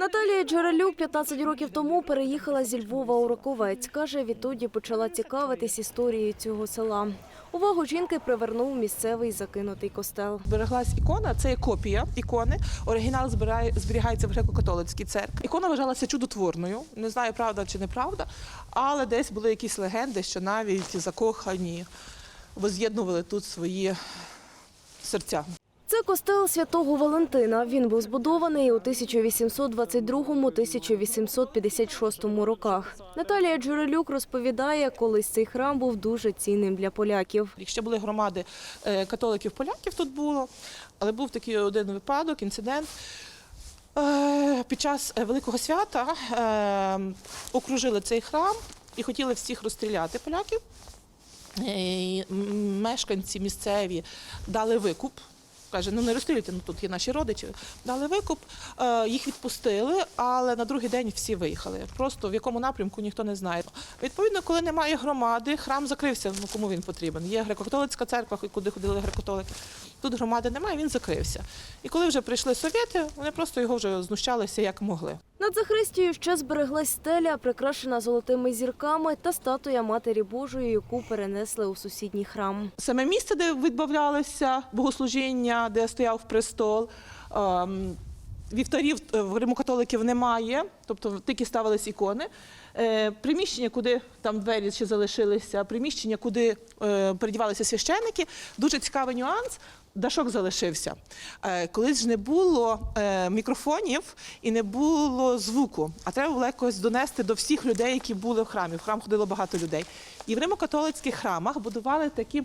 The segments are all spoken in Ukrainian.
Наталія Джерелюк 15 років тому переїхала зі Львова у Роковець. Каже, відтоді почала цікавитись історією цього села. Увагу жінки привернув місцевий закинутий костел. Збереглась ікона, це є копія ікони. Оригінал зберігається в греко-католицькій церкві. Ікона вважалася чудотворною. Не знаю, правда чи неправда, але десь були якісь легенди, що навіть закохані воз'єднували тут свої серця. Костел святого Валентина. Він був збудований у 1822-1856 роках. Наталія Джерелюк розповідає, колись цей храм був дуже цінним для поляків. Якщо були громади е, католиків-поляків, тут було, але був такий один випадок, інцидент. Е, Під час е, Великого свята окружили цей храм і хотіли всіх розстріляти поляків. Мешканці місцеві дали викуп. Каже, ну не розстрілюйте, ну тут є наші родичі. Дали викуп, е, їх відпустили, але на другий день всі виїхали. Просто в якому напрямку ніхто не знає. Відповідно, коли немає громади, храм закрився. Ну кому він потрібен? Є греко-католицька церква, куди ходили греко-католики. Тут громади немає, він закрився. І коли вже прийшли совєти, вони просто його вже знущалися як могли. Над Захристією ще збереглась стеля, прикрашена золотими зірками та статуя Матері Божої, яку перенесли у сусідній храм. Саме місце, де відбавлялося богослужіння, де стояв престол. ем, Вівтарів е, в римокатоликів немає, тобто тільки ставились ікони. Е, Приміщення, куди там двері ще залишилися, приміщення, куди е, передівалися священники. Дуже цікавий нюанс. Дашок залишився. Е, Колись ж не було е, мікрофонів і не було звуку, а треба було якось донести до всіх людей, які були в храмі. В храм ходило багато людей. І в римокатолицьких храмах будували такі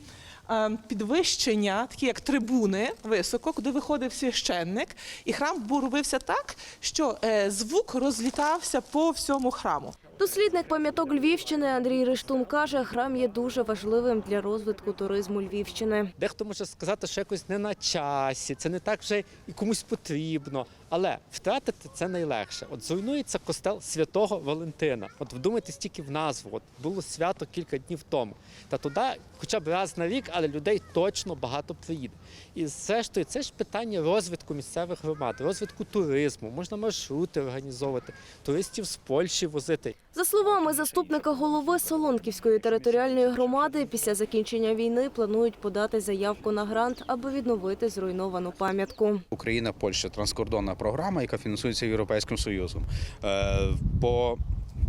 е, підвищення, такі як трибуни високо, куди виходив священник, і храм був робився так, що звук розлітався по всьому храму. Дослідник пам'яток Львівщини Андрій Риштун каже, храм є дуже важливим для розвитку туризму Львівщини. Дехто може сказати, що якось не на часі, це не так вже і комусь потрібно. Але втратити це найлегше. От зруйнується костел святого Валентина. От вдумайтесь тільки в назву. От було свято кілька днів тому. Та туди, хоча б раз на рік, але людей точно багато приїде. І зрештою, це ж питання розвитку місцевих громад, розвитку туризму. Можна маршрути організовувати, туристів з Польщі возити. За словами заступника голови Солонківської територіальної громади, після закінчення війни планують подати заявку на грант, аби відновити зруйновану пам'ятку. Україна, Польща транскордонна програма, яка фінансується Європейським Союзом. Е, По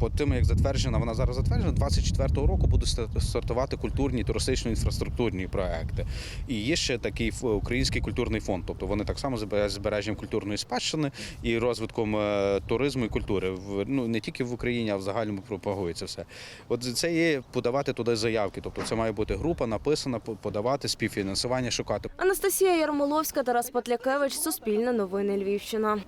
по тим, як затверджена, вона зараз затверджена, 24-го року будуть стартувати культурні туристично-інфраструктурні проекти. І є ще такий український культурний фонд. Тобто вони так само збере- збереженням культурної спадщини і розвитком е, туризму і культури. Ну не тільки в Україні, а в загальному пропагується все. От це є подавати туди заявки. Тобто це має бути група написана, подавати співфінансування, шукати. Анастасія Ярмоловська, Тарас Патлякевич, Суспільне новини Львівщина.